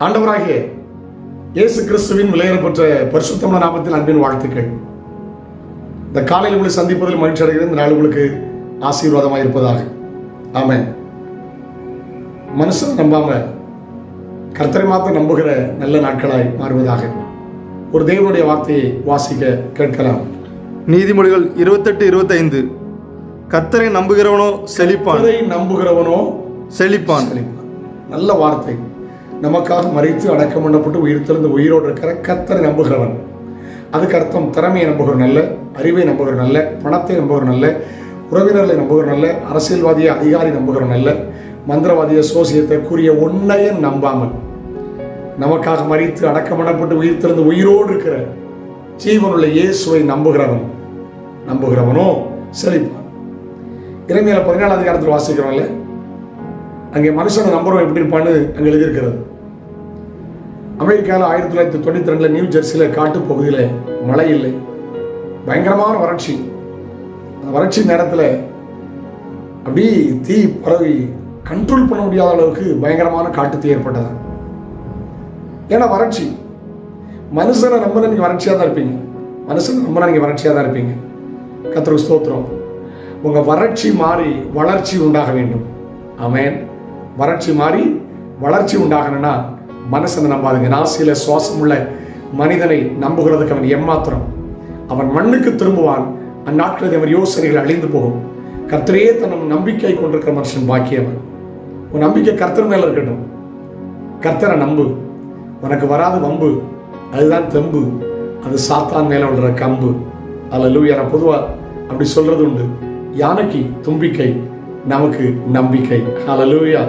ஆண்டவராகிய இயேசு கிறிஸ்துவின் விலையேறப்பட்ட பரிசுத்தமான நாமத்தில் அன்பின் வாழ்த்துக்கள். இந்த காலையில் உங்களை சந்திப்பதில் மகிழ்ச்சி அடைகிறது இந்த நாள் உங்களுக்கு ஆசீர்வாதமாக இருப்பதாக. ஆமென். மனுஷன் நம்பாம கர்த்தரை மாத்திரம் நம்புகிற நல்ல நாட்களாய் மாறுவதாக. ஒரு தேவனுடைய வார்த்தையை வாசிக்க கேட்கலாம். நீதிமொழிகள் இருபத்தெட்டு இருபத்தைந்து. கர்த்தரை நம்புகிறவனோ செழிப்பான். நம்புகிறவனோ செழிப்பான். செழிப்பான். நல்ல வார்த்தை. நமக்காக மறைத்து அடக்கம் பண்ணப்பட்டு உயிர் திறந்து உயிரோடு இருக்கிற கத்தரை நம்புகிறவன். அதுக்கு அர்த்தம் திறமையை நம்புகிறவன் அல்ல அறிவை நம்புகிறவன் அல்ல பணத்தை நம்புகிறவன் அல்ல உறவினர்களை நம்புகிறவன் அல்ல அரசியல்வாதியை அதிகாரி நம்புகிறவன் அல்ல மந்திரவாதிய சோசியத்தை கூறிய ஒன்றையும் நம்பாமல் நமக்காக மறித்து அடக்கம் பண்ணப்பட்டு உயிர் திறந்து உயிரோடு இருக்கிற ஜீவனுள்ள இயேசுவை நம்புகிறவன். நம்புகிறவனோ செழிப்பான். இறைமையில பதினாலாம் அதிகாரத்தில் வாசிக்கிறோம்ல அங்கே மனுஷனை நம்புறோம் எப்படி இருப்பான்னு அங்கே எழுதியிருக்கிறது. அமெரிக்காவில் ஆயிரத்தி தொள்ளாயிரத்தி தொண்ணூத்தி ரெண்டில் நியூ ஜெர்சியில் காட்டு பகுதியில் மழை இல்லை. பயங்கரமான வறட்சி. அந்த வறட்சி நேரத்தில் அப்படி தீ பரவி கண்ட்ரோல் பண்ண முடியாத அளவுக்கு பயங்கரமான காட்டு தீ ஏற்பட்டது. ஏன்னா வறட்சி. மனுஷனை நம்பின நீங்கள் வறட்சியாக தான் இருப்பீங்க. மனுஷனை நம்பினா நீங்கள் வறட்சியாக தான் இருப்பீங்க. கத்திர ஸ்தோத்திரம். உங்கள் வறட்சி மாறி வளர்ச்சி உண்டாக வேண்டும். அமேன் வறட்சி மாறி வளர்ச்சி உண்டாகணும்னா மனசனை நம்பாதுங்க. நாசியில சுவாசம் உள்ள மனிதனை நம்புகிறதுக்கு அவன் எம்மாத்திரம். அவன் மண்ணுக்கு திரும்புவான். அந்நாட்களது அவன் யோசனைகள் அழிந்து போகும். கர்த்தரையே தன் நம்பிக்கை கொண்டிருக்கிற மனுஷன் பாக்கியவன். உன் நம்பிக்கை கர்த்தர் மேல இருக்கட்டும். கர்த்தரை நம்பு. உனக்கு வராத வம்பு அதுதான் தெம்பு. அது சாத்தான் மேல விடுற கம்பு. அதில் லூயா நான் பொதுவா அப்படி சொல்றது உண்டு. யானைக்கு தும்பிக்கை நமக்கு நம்பிக்கை. ஹலலூயா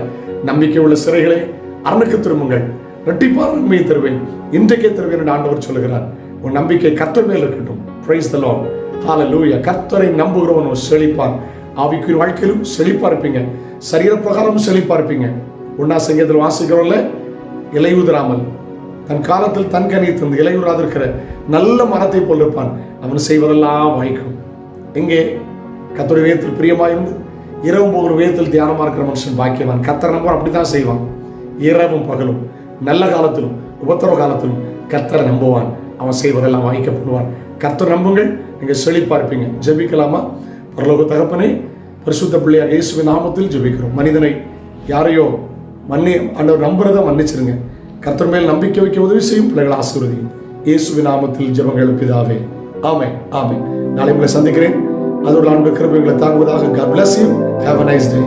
நம்பிக்கை உள்ள சிறைகளை அரணுக்கு திரும்புங்கள். ரெட்டிப்பான நன்மையை தருவேன். இன்றைக்கே தருவேன் என்று ஆண்டவர் சொல்லுகிறார். உன் நம்பிக்கை கர்த்தர் மேல் இருக்கட்டும். பிரைஸ் த லார்ட் லூயா கர்த்தரை நம்புகிறவன் ஒரு செழிப்பான். ஆவிக்குரிய வாழ்க்கையிலும் செழிப்பா இருப்பீங்க. சரீர பிரகாரம் செழிப்பா இருப்பீங்க. ஒன்னா சங்கீதத்தில் வாசிக்கிறோம்ல இலையுதிராமல் தன் காலத்தில் தன் கனி தந்து இலையுறாதிருக்கிற நல்ல மரத்தை போல் இருப்பான். அவன் செய்வதெல்லாம் வாய்க்கும். எங்கே? கத்தோடைய வேதத்தில் பிரியமாயிருந்து இரவும் போகிற வேதத்தில் தியானமாக இருக்கிற மனுஷன் பாக்கியவான். கத்தர் நம்பர் அப்படித்தான் செய்வான். இரவும் பகலும் நல்ல காலத்திலும் உபத்திரவ காலத்திலும் கத்தரை நம்புவான். அவன் செய்வதெல்லாம் வாய்க்கப்படுவான் கத்தர் நம்புங்கள் நீங்கள் செழிப்பாக இருப்பீங்க. ஜெபிக்கலாமா? பரலோக தகப்பனே பரிசுத்த பிள்ளையாக இயேசுவின் நாமத்தில் ஜபிக்கிறோம். மனிதனை யாரையோ மன்னி ஆண்டவர் நம்புறதை மன்னிச்சிருங்க. கத்தர் மேல் நம்பிக்கை வைக்க உதவி செய்யும் பிள்ளைகள் ஆசீர்வதி இயேசுவின் நாமத்தில் ஜபங்கள் பிதாவே ஆமை ஆமை நாளை உங்களை சந்திக்கிறேன். அதோட அன்பு கிருபைகளை தாங்குவதாக God bless you have a nice day